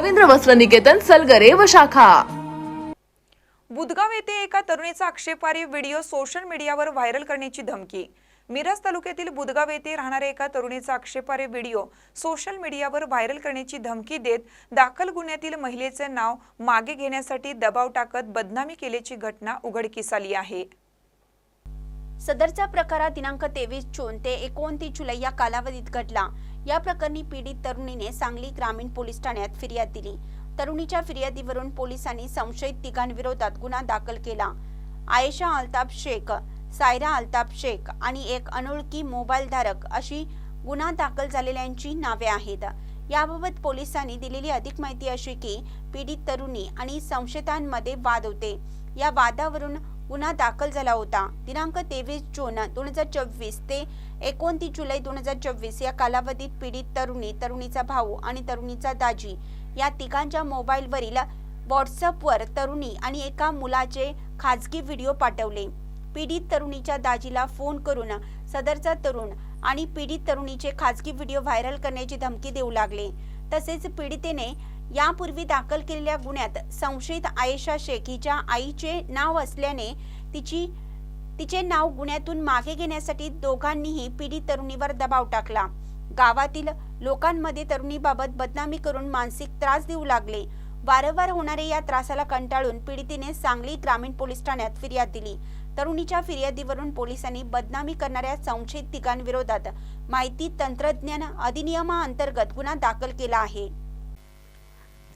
रवींद्र वस्त्र निकेतन सलगरे व शाखा. बुधगाव येथे एका तरुणीचा आक्षेपार्ह व्हिडिओ सोशल मीडियावर व्हायरल करण्याची धमकी. मिरज तालुक्यातील बुधगाव येथे राहणाऱ्या एका तरुणीचा आक्षेपार्ह व्हिडिओ सोशल मीडियावर व्हायरल करण्याची धमकी देत दाखल गुन्ह्यातील महिलेचे नाव मागे घेण्यासाठी दबाव टाकत बदनामी केल्याची घटना उघडकीस आली आहे. सदरचा प्रकार दिनांक तेवीस जून ते एकोणतीस जुलै या कालावधीत घडला. या प्रकरणी पीडित तरुणीने सांगली ग्रामीण पोलीस ठाण्यात फिर्याद दिली. तरुणीच्या फिर्यादीवरून पोलिसांनी संशयित तिघांविरोधात गुन्हा दाखल केला. आयशा अल्ताफ शेख सायरा अल्ताफ शेख आणि एक अनोळखी मोबाईल धारक अशी गुन्हा दाखल झालेल्यांची नावे आहेत. याबाबत पोलिसांनी दिलेली अधिक माहिती अशी की पीडित तरुणी आणि संशयितांमध्ये वाद होते. या वादावरून गुन्हा दाखल झाला होता. दिनांक तेवीस जून दोन हजार चोवीस ते एकोणतीस जुलै दोन हजार चोवीस या कालावधीत पीडित तरुणी तरुणीचा भाऊ आणि तरुणीचा दाजी या तिघांच्या मोबाईलवरील व्हॉट्सअपवर तरुणी आणि एका मुलाचे खाजगी व्हिडिओ पाठवले. पीडित तरुणीच्या दाजीला फोन करून सदरचा तरुण आणि पीडित तरुणीचे खाजगी व्हिडिओ व्हायरल करण्याची धमकी देऊ लागले. तसेच पीडितेने यापूर्वी दाखल केलेल्या गुन्ह्यात संशयित आयशा शेख हिच्या आईचे नाव असल्याने तिची तिचे नाव गुन्ह्यातून मागे घेण्यासाठी दोघांनीही पीडित तरुणीवर दबाव टाकला. गावातील लोकांमध्ये तरुणीबाबत बदनामी करून मानसिक त्रास देऊ लागले. वारंवार होणारे या त्रासाला कंटाळून पीडितीने सांगली ग्रामीण पोलीस ठाण्यात फिर्याद दिली. तरुणीच्या फिर्यादीवरून पोलिसांनी बदनामी करणाऱ्या संशयित तिघांविरोधात माहिती तंत्रज्ञान अधिनियमाअंतर्गत गुन्हा दाखल केला आहे.